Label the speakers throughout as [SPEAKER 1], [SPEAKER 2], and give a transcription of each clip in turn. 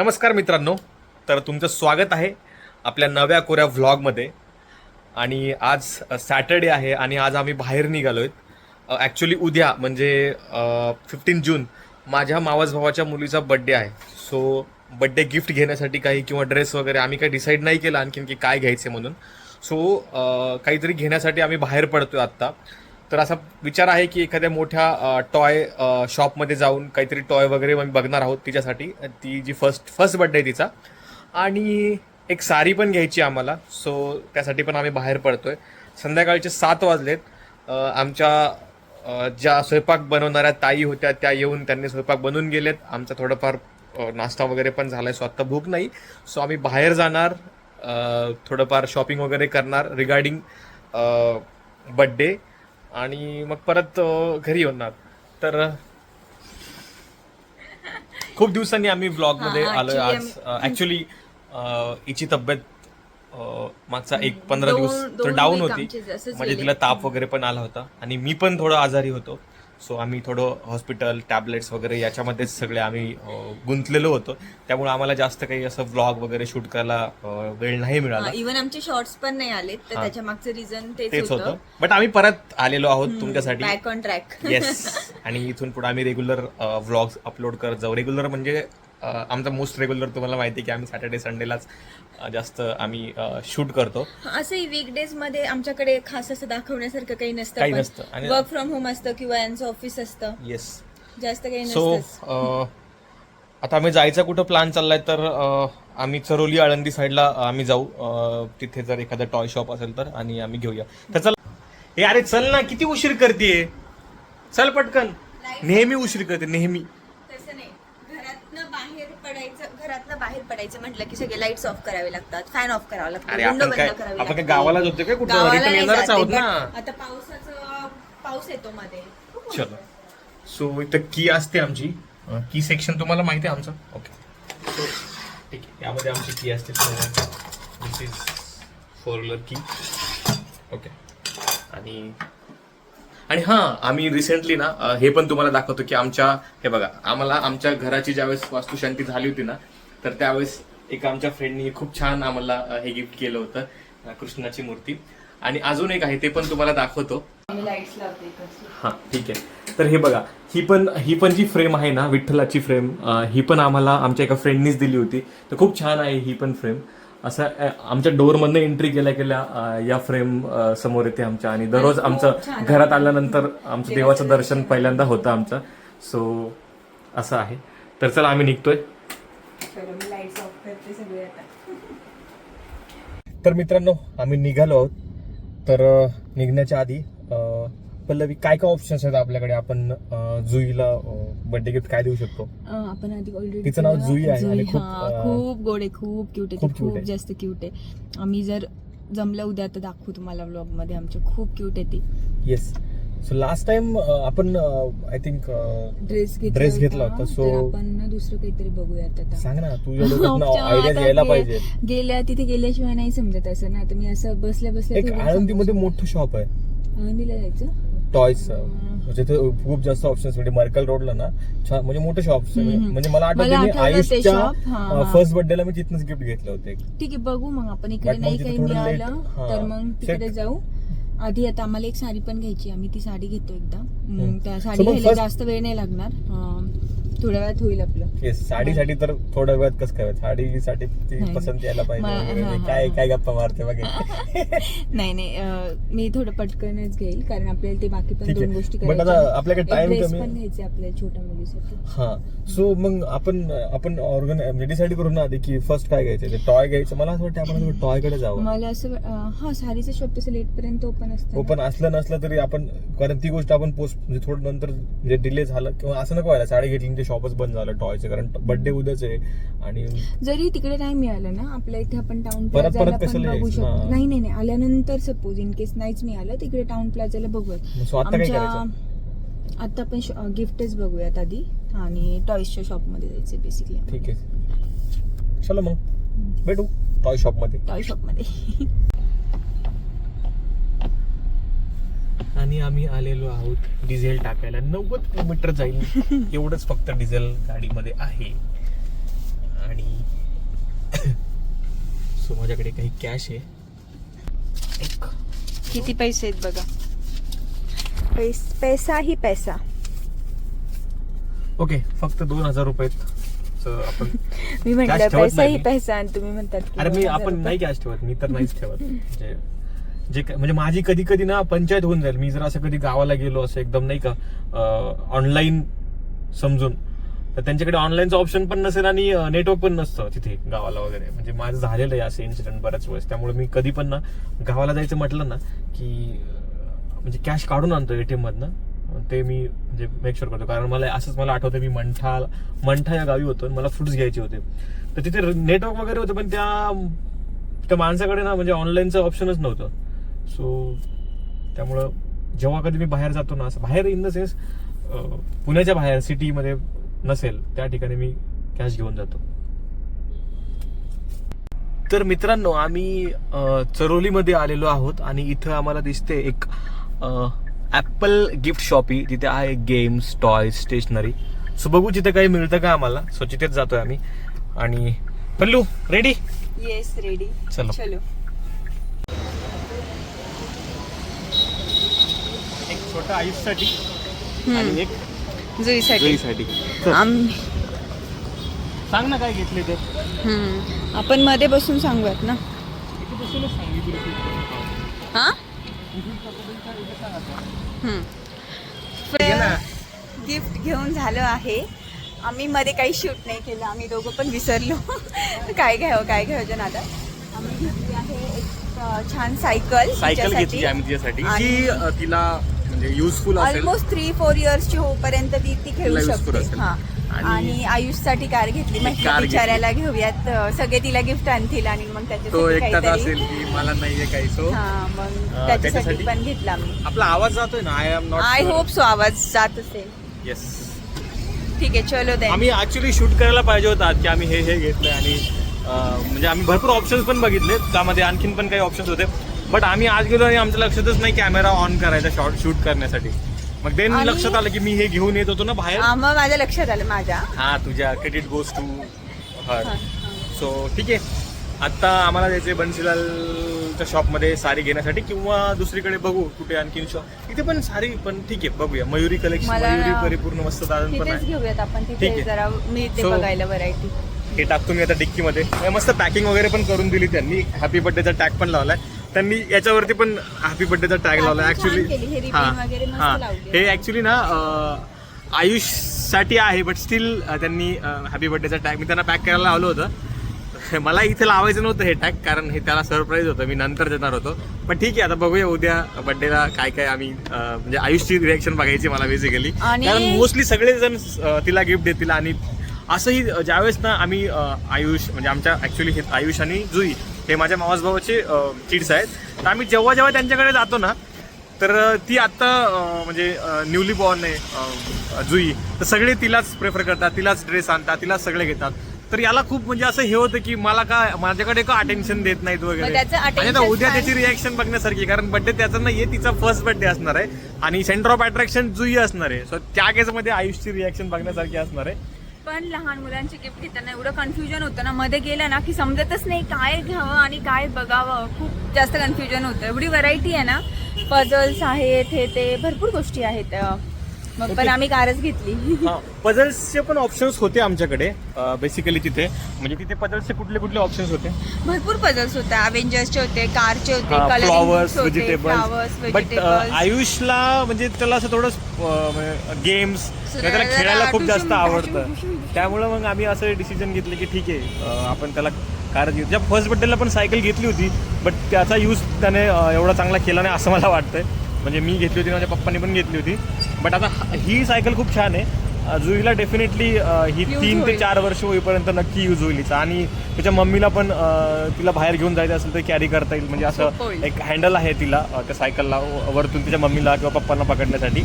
[SPEAKER 1] नमस्कार मित्रांनो. तर तुमचं स्वागत आहे आपल्या नव्या कोऱ्या व्लॉगमध्ये. आणि आज सॅटर्डे आहे आणि आज आम्ही बाहेर निघालो आहेत ॲक्च्युली उद्या म्हणजे फिफ्टीन जून माझ्या मावस भावाच्या मुलीचा बड्डे आहे. सो बड्डे गिफ्ट घेण्यासाठी काही किंवा ड्रेस वगैरे आम्ही काही डिसाईड नाही केलं आणखीन की काय घ्यायचे म्हणून. सो काहीतरी घेण्यासाठी आम्ही बाहेर पडतो आहे आत्ता. तर असा विचार आहे की एखाद्या मोठ्या टॉय शॉपमध्ये जाऊन काहीतरी टॉय वगैरे आम्ही बघणार आहोत तिच्यासाठी. ती जी फर्स्ट फर्स्ट बर्थडे आहे तिचा. आणि एक साडी पण घ्यायची आम्हाला. सो त्यासाठी पण आम्ही बाहेर पडतोय. संध्याकाळचे सात वाजलेत. आमच्या ज्या स्वयंपाक बनवणाऱ्या ताई होत्या त्या येऊन त्यांनी स्वयंपाक बनवून गेलेत. आमचा थोडंफार नाश्ता वगैरे पण झालाय. सो आत्ता भूक नाही. सो आम्ही बाहेर जाणार. थोडंफार शॉपिंग वगैरे करणार रिगार्डिंग बड्डे आणि मग परत घरी येणार. तर खूप दिवसांनी आम्ही
[SPEAKER 2] व्लॉगमध्ये
[SPEAKER 1] आलोय आज. ऍक्च्युली हिची तब्येत मागचा एक पंधरा दिवस तर डाऊन होती. म्हणजे. तिला ताप वगैरे पण आला होता. आणि मी पण थोडं आजारी होतो. सो आम्ही थोडं हॉस्पिटल टॅबलेट्स वगैरे याच्यामध्येच सगळे आम्ही गुंतलेलो होतो. त्यामुळे आम्हाला जास्त काही असं व्लॉग वगैरे शूट करायला वेळ नाही मिळाला.
[SPEAKER 2] इव्हन आमचे शॉर्ट्स पण नाही आले तर. त्याच्या मागचं रिझन
[SPEAKER 1] तेच होतं. बट आम्ही परत आलेलो आहोत तुमच्यासाठी.
[SPEAKER 2] बॅक ऑन ट्रॅक
[SPEAKER 1] येस आणि इथून पुढे आम्ही रेग्युलर व्लॉग्स अपलोड करत जाऊ. रेग्युलर म्हणजे आमचा मोस्ट रेग्युलर तुम्हाला माहिती आहे की आम्ही सॅटर्डे संडेलाच जास्त आम्ही शूट करतो.
[SPEAKER 2] असंही वीकडेजमध्ये आमच्याकडे खास असं दाखवण्यासारखं काही नसतं
[SPEAKER 1] काही. नसतं. आणि-
[SPEAKER 2] वर्क फ्रॉम होम असतं किंवा यांचं ऑफिस असतं.
[SPEAKER 1] येस
[SPEAKER 2] जास्त काही
[SPEAKER 1] सो आता आम्ही जायचा कुठं प्लॅन चाललाय तर आम्ही चरोली आळंदी साईडला आम्ही जाऊ. तिथे जर एखादं टॉय शॉप असेल तर आणि आम्ही घेऊया. तर चल. हे अरे चल ना किती उशीर करते चल पटकन. नेहमी उशीर करते नेहमी
[SPEAKER 2] तसं नाही घरातनं बाहेर पडायचं घरातनं बाहेर पडायचं म्हटलं की सगळे लाईट्स ऑफ करावे लागतात फॅन ऑफ करावा लागतो
[SPEAKER 1] काय
[SPEAKER 2] बंद करावी
[SPEAKER 1] आपण काय
[SPEAKER 2] लागते.
[SPEAKER 1] गावाला जातोय काय कुठं?
[SPEAKER 2] गावाला
[SPEAKER 1] रिटर्न
[SPEAKER 2] नाही
[SPEAKER 1] येणारच
[SPEAKER 2] जाते,
[SPEAKER 1] आहोत
[SPEAKER 2] but
[SPEAKER 1] ना
[SPEAKER 2] आता पावसाचं पाऊस येतो मध्ये.
[SPEAKER 1] चलो. सो इथं की असते आमची. की सेक्शन तुम्हाला माहिती आहे आमचं? ओके सो ठीक आहे. यामध्ये आमची की असते दिस इज फोर व्हीलर की ओके आणि आणि हां आम्ही रिसेंटली ना अं, हे पण तुम्हाला दाखवतो की आमच्या हे बघा आम्हाला आमच्या घराची ज्यावेळेस वास्तुशांती झाली होती ना तर त्यावेळेस एक आमच्या फ्रेंडनी खूप छान आम्हाला हे गिफ्ट केलं होतं कृष्णाची मूर्ती. आणि अजून एक आहे ते पण तुम्हाला दाखवतो. हा ठीक आहे. तर हे बघा ही पण ही पण जी फ्रेम आहे ना विठ्ठलाची फ्रेम ही पण आम्हाला आमच्या एका फ्रेंडनीच दिली होती. तर खूप छान आहे ही पण फ्रेम असं आमच्या डोअरमधनं एंट्री केल्या केल्या या फ्रेम समोर येते आमच्या. आणि दररोज आमचं घरात आल्यानंतर आमचं देवाचं दर्शन पहिल्यांदा होतं आमचं. सो असं आहे. तर चला आम्ही निघतोय.
[SPEAKER 2] चलो मी लाईट्स ऑफ करते सगळे आता.
[SPEAKER 1] तर मित्रांनो आम्ही निघालो आहोत. तर निघण्याच्या आधी पल्लवी काय काय ऑप्शन्स आहेत आपल्याकडे? आपण जुईला बर्थडे गिफ्ट काय देऊ शकतो?
[SPEAKER 2] आपण आधी ऑलरेडी
[SPEAKER 1] तिचं नाव जुई आहे आणि खूप,
[SPEAKER 2] हा, खूप गोड आहे खूप क्यूट आहे
[SPEAKER 1] खूप.
[SPEAKER 2] जास्त क्यूट आहे. आम्ही जर जमलं उद्या तर दाखवू तुम्हाला व्लॉगमध्ये. आमच्या खूप क्यूट आहे ती.
[SPEAKER 1] येस सो लास्ट टाइम आपण आय थिंक
[SPEAKER 2] ड्रेस घेतला
[SPEAKER 1] Dress घेतला होता,
[SPEAKER 2] तर आपण ना दुसरं काहीतरी बघूयात आता.
[SPEAKER 1] सांग ना तुझ्या आयडिया
[SPEAKER 2] आता
[SPEAKER 1] यायला
[SPEAKER 2] गे-
[SPEAKER 1] पाहिजे.
[SPEAKER 2] गेल्या तिथे गेल्याशिवाय नाही समजत असं ना. तर मी असं बसल्या बसल्या
[SPEAKER 1] एक आळंदीमध्ये
[SPEAKER 2] सांगू
[SPEAKER 1] मोठं शॉप आहे.
[SPEAKER 2] आळंदीला जायचं?
[SPEAKER 1] टॉयच म्हणजे ते खूप जास्त ऑप्शन्स म्हणजे मर्कल रोडला ना छान म्हणजे मोठं शॉप
[SPEAKER 2] हम्म, हम्म.
[SPEAKER 1] म्हणजे मला आठवतं आयुषच्या. फर्स्ट बर्थडेला मी तिथनच गिफ्ट घेतलं होतं.
[SPEAKER 2] ठीक आहे बघू मग आपण. इकडे नाही काही मिळालं. तर मग तिकडे. जाऊ. आधी आता आम्हाला एक साडी पण घ्यायची आम्ही ती साडी घेतो एकदा. मग त्या साडी घ्यायला जास्त वेळ नाही लागणार. थोड्या वेळात होईल आपलं
[SPEAKER 1] साडीसाठी तर थोड्या वेळात कसं काय साडीसाठी ती
[SPEAKER 2] नाही.
[SPEAKER 1] पसंत यायला पाहिजे वगैरे.
[SPEAKER 2] हा, हा,
[SPEAKER 1] काय
[SPEAKER 2] हा.
[SPEAKER 1] काय गप्पा मारते बघे
[SPEAKER 2] नाही नाही अं, मी थोडं पटकनच घेईल कारण आपल्याला ते बाकी पण
[SPEAKER 1] ठीक
[SPEAKER 2] दोन. गोष्टी
[SPEAKER 1] But आता. आपल्याकडे
[SPEAKER 2] एक
[SPEAKER 1] time
[SPEAKER 2] dress
[SPEAKER 1] कमी.
[SPEAKER 2] पण घ्यायचे आपल्या छोट्या मुलीसाठी
[SPEAKER 1] हा सो मग आपण आपण ऑर्गन डिसाईड करू ना आधी की फर्स्ट काय घ्यायचं टॉय घ्यायचं मला असं वाटतं आपण टॉयकडे जावं
[SPEAKER 2] मला असं अं, हा साडीचं शॉप तसं लेट पर्यंत ओपन असतं
[SPEAKER 1] ओपन. असलं नसलं तरी आपण कारण ती गोष्ट आपण पोस्ट म्हणजे थोडं नंतर म्हणजे डिले झालं किंवा असं नको व्हायला साडी घेतली ते शॉपच बंद झालं टॉयचं कारण बर्थडे उद्याच आहे आणि
[SPEAKER 2] जरी तिकडे नाही मिळालं ना आपल्या इथे आपण टाउन
[SPEAKER 1] परत- परत
[SPEAKER 2] पण
[SPEAKER 1] कशाला
[SPEAKER 2] बघू
[SPEAKER 1] यायचं? हा.
[SPEAKER 2] शकतो नाही नाही नाही. आल्यानंतर सपोज इन केस नाहीच मिळालं तिकडे टाउन प्लाझाला बघूयात.
[SPEAKER 1] सो आता काय करायचं?
[SPEAKER 2] आता आपण गिफ्टच बघूयात आधी. आणि टॉईसच्या शॉपमध्ये जायचं बेसिकली
[SPEAKER 1] ठीक आहे. चलो मग. भेटू. टॉय शॉपमध्ये.
[SPEAKER 2] टॉय शॉप मध्ये
[SPEAKER 1] आणि आम्ही आलेलो आहोत डिझेल टाकायला. नव्वद किलोमीटर जाईल. एवढंच फक्त डिझेल गाडीमध्ये आहे. आणि माझ्याकडे काही कॅश आहे. एक.
[SPEAKER 2] किती पैसे आहेत बघा? पैस पैसा ही पैसा.
[SPEAKER 1] ओके फक्त दोन हजार रुपये आपण
[SPEAKER 2] मी म्हटलं
[SPEAKER 1] ठेवत
[SPEAKER 2] पैसा ही. पैसा आणि तुम्ही म्हणतात की
[SPEAKER 1] अरे मी
[SPEAKER 2] 2000
[SPEAKER 1] आपण. नाही कॅश ठेवत मी तर नाहीच ठेवत. म्हणजे जे काय म्हणजे माझी कधी कधी ना पंचायत होऊन जाईल. मी जर असं कधी गावाला गेलो असं एकदम नाही का ऑनलाईन समजून तर त्यांच्याकडे ऑनलाईनचं ऑप्शन पण नसेल आणि नेटवर्क पण नसतं तिथे गावाला वगैरे. म्हणजे माझं झालेलं आहे असं इन्सिडेंट बऱ्याच वेळेस. त्यामुळे मी कधी पण ना गावाला जायचं म्हटलं ना की म्हणजे कॅश काढून आणतो एटीएम मधनं. ते मी म्हणजे मेक शुअर करतो. कारण मला असंच मला आठवतं मी मंठा मंठा या गावी होतो आणि मला फ्रुट्स घ्यायचे होते. तर तिथे नेटवर्क वगैरे होतं पण त्या त्या माणसाकडे ना म्हणजे ऑनलाईनचं ऑप्शनच नव्हतं. सो त्यामुळं जेव्हा कधी मी बाहेर जातो ना असं बाहेर इन द सेन्स पुण्याच्या बाहेर सिटीमध्ये नसेल त्या ठिकाणी मी कॅश घेऊन जातो. तर मित्रांनो आम्ही चरोलीमध्ये आलेलो आहोत आणि इथं आम्हाला दिसते एक ऍपल गिफ्ट शॉपी तिथे आहे गेम्स टॉयज स्टेशनरी सो बघू तिथे काही मिळतं का आम्हाला. सो तिथेच जातोय आम्ही. आणि पल्लू रेडी
[SPEAKER 2] येस रेडी
[SPEAKER 1] चलो.
[SPEAKER 2] चलो.
[SPEAKER 1] छोटा आयुषसाठी
[SPEAKER 2] हम्म.
[SPEAKER 1] आणि एक
[SPEAKER 2] जुईसाठी.
[SPEAKER 1] जुईसाठी. चल,
[SPEAKER 2] आम्ही
[SPEAKER 1] सांग ना काय घेतले तर
[SPEAKER 2] हम्म. आपण मध्ये बसून सांगूयात ना.
[SPEAKER 1] इथे बसूनच
[SPEAKER 2] हा. गिफ्ट घेऊन झालं आहे. आम्ही मध्ये काही शूट नाही केलं. आम्ही दोघं पण विसरलो. काय घ्यावं काय घ्यावं नादा आम्ही घेतली आहे एक अं, छान सायकल
[SPEAKER 1] सायकल घेतली आम्ही तिच्यासाठी.
[SPEAKER 2] आणि-
[SPEAKER 1] जी अ, तिला म्हणजे युजफुल असेल.
[SPEAKER 2] ऑलमोस्ट थ्री फोर इयर्सची होईपर्यंत ती ती खेळू
[SPEAKER 1] तिला useful
[SPEAKER 2] शकते.
[SPEAKER 1] असेल.
[SPEAKER 2] हा.
[SPEAKER 1] आणि-
[SPEAKER 2] आणि आयुषसाठी कार घेतली.
[SPEAKER 1] कार
[SPEAKER 2] म्हटलं
[SPEAKER 1] घेतली.
[SPEAKER 2] बिचाऱ्याला घेऊयात. अं, सगळे तिला गिफ्ट आणतील आणि मग
[SPEAKER 1] तो
[SPEAKER 2] त्याच्यासाठी
[SPEAKER 1] एकटाच
[SPEAKER 2] काहीतरी
[SPEAKER 1] असेल की मला नाहीये काही सो
[SPEAKER 2] हा मग त्याच्यासाठी
[SPEAKER 1] त्याच्यासाठी?
[SPEAKER 2] पण घेतला आम्ही
[SPEAKER 1] आपला आवाज जातोय ना? I am not
[SPEAKER 2] I hope so आवाज जात असेल.
[SPEAKER 1] येस
[SPEAKER 2] ठीक आहे चलो दे
[SPEAKER 1] आम्ही ऍक्च्युली शूट करायला पाहिजे होता की आम्ही हे हे घेतलंय आणि अं, म्हणजे आम्ही भरपूर ऑप्शन्स पण बघितले त्यामध्ये आणखीन पण काही ऑप्शन्स होते. बट आम्ही आज गेलो आणि आमच्या लक्षातच नाही कॅमेरा ऑन करायचा शॉर्ट शूट करण्यासाठी. मग देन
[SPEAKER 2] आणि-
[SPEAKER 1] लक्षात आलं की मी हे घेऊन येत होतो ना बाहेर.
[SPEAKER 2] हा, मग माझ्या लक्षात आलं माझ्या.
[SPEAKER 1] हा तुझ्या क्रेडिट गोज टू हर
[SPEAKER 2] हा,
[SPEAKER 1] सो ठीक आहे. आता आम्हाला जायचे बन्सीलालच्या शॉपमध्ये साडी घेण्यासाठी किंवा दुसरीकडे बघू कुठे आणखीन शॉप इथे पण साडी पण ठीक आहे बघूया. मयुरी कलेक्शन
[SPEAKER 2] मला
[SPEAKER 1] मयुरी
[SPEAKER 2] ना-
[SPEAKER 1] परिपूर्ण मस्त दादन पण
[SPEAKER 2] तिथेच
[SPEAKER 1] आहे.
[SPEAKER 2] घेऊयात आपण
[SPEAKER 1] ठीक
[SPEAKER 2] तिथे
[SPEAKER 1] आहे.
[SPEAKER 2] जरा मी ते
[SPEAKER 1] So-
[SPEAKER 2] बघायला व्हरायटी
[SPEAKER 1] हे टाकतो मी आता डिक्कीमध्ये. हे मस्त पॅकिंग वगैरे पण करून दिली त्यांनी. हॅपी बर्थडेचा टॅग पण लावलाय. त्यांनी याच्यावरती पण हॅपी बर्थडेचा टॅग
[SPEAKER 2] छान
[SPEAKER 1] ऍक्च्युली.
[SPEAKER 2] हे लावली.
[SPEAKER 1] हे ऍक्च्युली ना आयुषसाठी आहे बट स्टील त्यांनी हॅपी बर्थडेचा टॅग मी त्यांना पॅक करायला लावलं होतं. मला इथे लावायचं नव्हतं हे टॅग कारण हे त्याला सरप्राईज होतं. मी नंतर देणार होतो. पण ठीक आहे आता बघूया उद्या बर्थडेला काय काय आम्ही म्हणजे आयुषची रिएक्शन बघायची मला बेसिकली कारण मोस्टली सगळेजण तिला गिफ्ट देतील आणि असंही ज्यावेळेस ना आम्ही आयुष म्हणजे आमच्या ऍक्च्युली हे आयुष आणि जुई हे माझ्या मावस भावाचे चिड्स आहेत. तर आम्ही जेव्हा जेव्हा त्यांच्याकडे जातो ना तर ती आत्ता म्हणजे न्यूली बॉर्न आहे जुई. तर सगळे तिलाच प्रेफर करतात तिलाच ड्रेस आणतात तिलाच सगळे घेतात. तर याला खूप म्हणजे असं हे होतं की मला का माझ्याकडे का अटेन्शन देत नाहीत वगैरे. आणि उद्या त्याची रिॲक्शन बघण्यासारखी. कारण बर्थडे त्याचा नाहीये तिचा फर्स्ट बर्थडे असणार आहे. आणि सेंटर ऑफ अट्रॅक्शन जुई असणार आहे. सो त्या केसमध्ये आयुषची रिॲक्शन बघण्यासारखी असणार आहे.
[SPEAKER 2] पण लहान मुलांची गिफ्ट घेताना एवढं कन्फ्युजन होतं ना. मध्ये गेलं ना की समजतच नाही काय घ्यावं आणि काय बघावं. खूप जास्त कन्फ्युजन होतं. एवढी व्हरायटी आहे ना. पझल्स आहेत हे ते. भरपूर गोष्टी आहेत. मग पण. आम्ही कारच घेतली.
[SPEAKER 1] पझल्सचे पण ऑप्शन्स होते आमच्याकडे बेसिकली तिथे. म्हणजे तिथे पझल्सचे कुठले कुठले ऑप्शन्स होते?
[SPEAKER 2] भरपूर पझल्स होते. अवेंजर्सचे होते कारचे होते
[SPEAKER 1] फ्लॉवर्स
[SPEAKER 2] फ्लॉवर्स
[SPEAKER 1] व्हेजिटेबल्स बट आयुषला म्हणजे त्याला असं थोडं गेम्स त्याला खेळायला खूप जास्त आवडतं. त्यामुळे मग आम्ही असं डिसिजन घेतलं की ठीक आहे आपण त्याला कारच घेऊ. फर्स्ट बर्थडेला पण सायकल घेतली होती बट त्याचा यूज त्याने एवढा चांगला केला नाही असं मला वाटतंय. म्हणजे मी घेतली होती माझ्या पप्पांनी पण घेतली होती बट आता ही सायकल खूप छान आहे जुईला डेफिनेटली ही तीन ते. चार वर्ष होईपर्यंत नक्की यूज होईल. आणि त्याच्या मम्मीला पण तिला बाहेर घेऊन जायचं असेल तर कॅरी करता येईल म्हणजे असं. एक हँडल आहे तिला त्या सायकलला वरतून तिच्या मम्मीला किंवा पप्पांना पकडण्यासाठी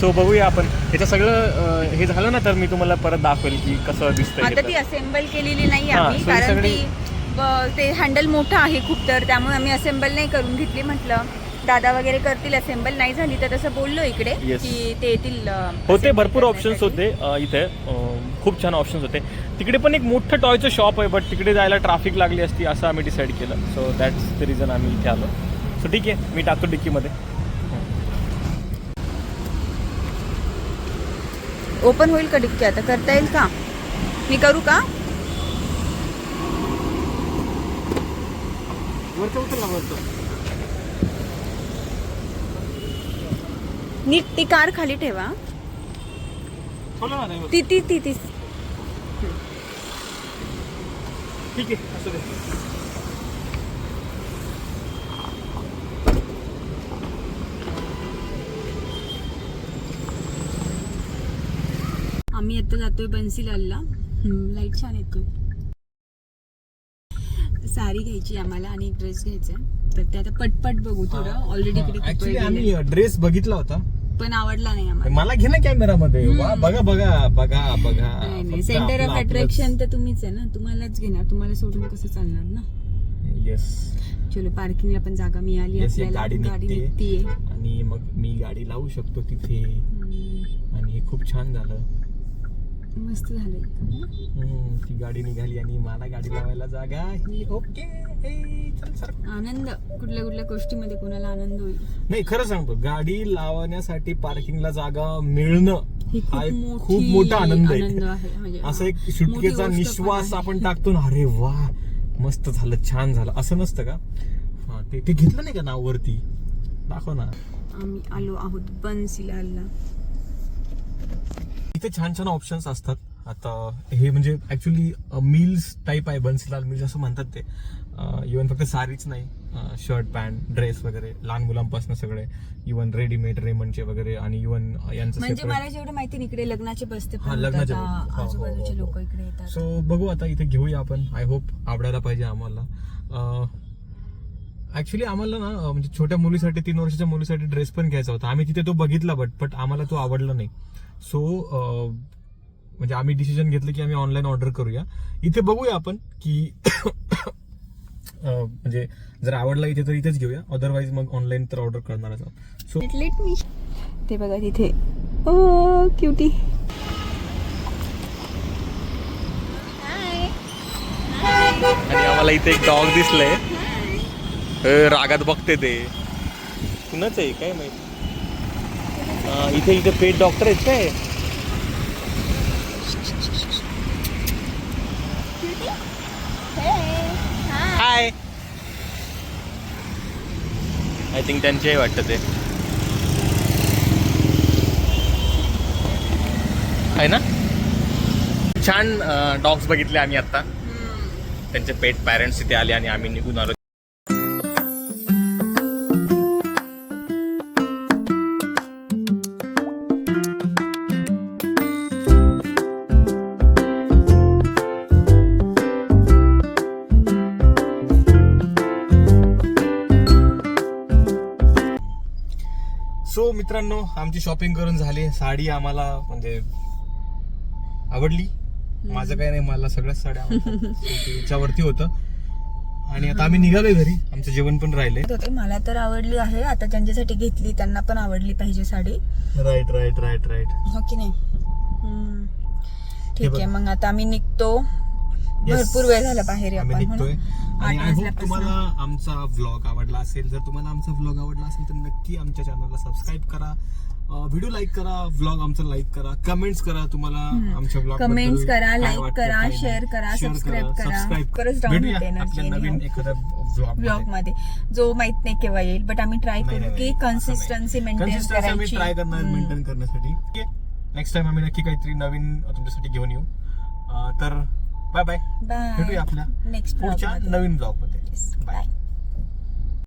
[SPEAKER 1] सो बघूया आपण ह्याचं सगळं हे झालं ना तर मी तुम्हाला परत दाखवेल की कसं दिसतंय
[SPEAKER 2] आता ती. असेंबल केलेली नाही आम्ही कारण ते हँडल मोठं आहे खूप तर त्यामुळे आम्ही असेंबल नाही करून घेतली म्हटलं दादा वगैरे करतील असेंबल नाही झाली तर तसं बोललो इकडे
[SPEAKER 1] Yes.
[SPEAKER 2] की ते येतील अं,
[SPEAKER 1] होते
[SPEAKER 2] assemble
[SPEAKER 1] भरपूर ऑप्शन्स
[SPEAKER 2] करण्यासाठी.
[SPEAKER 1] होते अं, इथे. अं, खूप छान ऑप्शन्स होते. तिकडे पण एक मोठं टॉयचं शॉप आहे बट तिकडे जायला ट्रॅफिक लागली असती असं आम्ही डिसाईड केलं. सो दॅट्स द रिझन आम्ही इथे आलो. सो ठीक आहे मी टाकतो डिक्कीमध्ये.
[SPEAKER 2] ओपन होईल का डिक्की आता? करता येईल का? मी करू का?
[SPEAKER 1] वरचं ना वरचं.
[SPEAKER 2] नीट ती कार खाली ठेवा. ती ती ती ती.
[SPEAKER 1] ठीक आहे असू दे.
[SPEAKER 2] आम्ही आता जातोय बन्सीलालला. लाइट छान येतोय. साडी घ्यायची आम्हाला आणि एक ड्रेस घ्यायचा तर ते आता पटपट बघू थोडं. ऑलरेडी
[SPEAKER 1] ऍक्च्युली आम्ही. ड्रेस बघितला होता.
[SPEAKER 2] पण आवडला नाही आम्हाला.
[SPEAKER 1] मला घे ना कॅमेरामध्ये. वा. बघा बघा बघा बघा.
[SPEAKER 2] नाही नाही.
[SPEAKER 1] फक्त
[SPEAKER 2] सेंटर ऑफ. अट्रॅक्शन तर तुम्हीच आहे ना. तुम्हालाच घेणार. तुम्हाला सोडून कसं चालणार ना?
[SPEAKER 1] येस
[SPEAKER 2] चलो पार्किंगला पण जागा मिळाली
[SPEAKER 1] एक
[SPEAKER 2] आपल्याला.
[SPEAKER 1] गाडी
[SPEAKER 2] गाडी
[SPEAKER 1] निघतेय.
[SPEAKER 2] निघतीये.
[SPEAKER 1] आणि मग मी गाडी लावू शकतो तिथे.
[SPEAKER 2] हम्म,
[SPEAKER 1] आणि हे खूप छान झालं.
[SPEAKER 2] मस्त झालं
[SPEAKER 1] हम्म, ती गाडी निघाली आणि मला गाडी लावायला जागा आहे. ओके ए, चल सर
[SPEAKER 2] आनंद. कुठल्या कुठल्या गोष्टीमध्ये कोणाला आनंद होईल?
[SPEAKER 1] नाही खरं सांगतो गाडी लावण्यासाठी पार्किंगला जागा मिळणं
[SPEAKER 2] ही
[SPEAKER 1] हा एक
[SPEAKER 2] खूप मोठी
[SPEAKER 1] मोठा आनंद
[SPEAKER 2] आनंद
[SPEAKER 1] आहे
[SPEAKER 2] आहे म्हणजे
[SPEAKER 1] असं एक
[SPEAKER 2] मोठी
[SPEAKER 1] सुटकेचा निश्वास
[SPEAKER 2] आहे.
[SPEAKER 1] आपण टाकतो ना अरे वा मस्त झालं छान झालं. असं नसतं का? हा ते ते घेतलं नाही का नाव वरती? दाखव ना.
[SPEAKER 2] आम्ही आलो आहोत बनसिलालला.
[SPEAKER 1] इथे छान छान ऑप्शन्स असतात. आता हे म्हणजे ऍक्च्युली मील्स टाईप आहे बन्सीलाल मिल्स असं म्हणतात ते. इवन फक्त साडीच नाही. शर्ट पॅन्ट ड्रेस वगैरे लहान मुलांपासून सगळे. इवन रेडीमेड रेमंडचे वगैरे आणि इवन यांचं
[SPEAKER 2] म्हणजे मला जेवढं माहिती इकडे लग्नाचे बसते
[SPEAKER 1] लग्नाचे. हो, हो,
[SPEAKER 2] आजूबाजूचे
[SPEAKER 1] हो.
[SPEAKER 2] लोक इकडे येतात.
[SPEAKER 1] सो बघू आता इथे घेऊया आपण. आय होप आवडायला पाहिजे आम्हाला. ऍक्च्युली आम्हाला ना म्हणजे छोट्या मुलीसाठी तीन वर्षाच्या मुलीसाठी ड्रेस पण घ्यायचा होता. आम्ही तिथे तो बघितला बट बट आम्हाला तो आवडला नाही. सो म्हणजे आम्ही डिसिजन घेतलं की आम्ही ऑनलाईन ऑर्डर करूया. इथे बघूया आपण की म्हणजे जर आवडला इथे तर इथेच घेऊया. अदरवाईज मग ऑनलाईन तर ऑर्डर करणारच आहोत. सो
[SPEAKER 2] लेट मी ते बघा तिथे. ओ क्युटी
[SPEAKER 1] आणि आम्हाला इथे एक डॉग दिसलंय. रागात बघते ते. कुणाच आहे? काय माहिती? इथे इथे पेट डॉक्टर आहेत काय? हाय आय थिंक त्यांचे वाटतं ते. आहे ना? छान डॉग्स बघितले आम्ही आता त्यांचे पेट पॅरेंट्स इथे आले आणि आम्ही निघून आलो. मित्रांनो आमची शॉपिंग करून झाली. साडी आम्हाला म्हणजे आवडली. माझं काय नाही मला सगळ्याच साड्या याच्यावरती होतं. आणि आता आम्ही निघालोय घरी. आमचं जेवण पण राहिलंय.
[SPEAKER 2] होते मला तर आवडली आहे. आता ज्यांच्यासाठी घेतली त्यांना पण आवडली पाहिजे sari.
[SPEAKER 1] Right right right right
[SPEAKER 2] हो की नाही? ठीक. आहे मग आता आम्ही निघतो. भरपूर वेळ झाला बाहेर आपण हो
[SPEAKER 1] आणि आय होप. तुम्हाला आमचा व्लॉग आवडला असेल. जर तुम्हाला आमचा व्लॉग आवडला असेल तर नक्की आमच्या चॅनलला सबस्क्राईब करा. व्हिडिओ लाईक करा व्लॉग आमचा लाईक करा. कमेंट्स करा तुम्हाला आमच्या ब्लॉग
[SPEAKER 2] कमेंट्स करा लाईक करा शेअर करा सबस्क्राईब करा
[SPEAKER 1] नवीन व्लॉग
[SPEAKER 2] ब्लॉगमध्ये. जो माहीत नाही केव्हा येईल बट आम्ही ट्राय करू की कन्सिस्टन्सी मेंटेन करायची.
[SPEAKER 1] ट्राय करणार. मेंटेन करण्यासाठी. नेक्स्ट टाइम आम्ही नक्की काहीतरी नवीन तुमच्यासाठी घेऊन येऊ. तर बाय बाय
[SPEAKER 2] बाय
[SPEAKER 1] भेटूया आपल्या
[SPEAKER 2] नेक्स्ट
[SPEAKER 1] पुढच्या नवीन ब्लॉगमध्ये बाय
[SPEAKER 2] बाय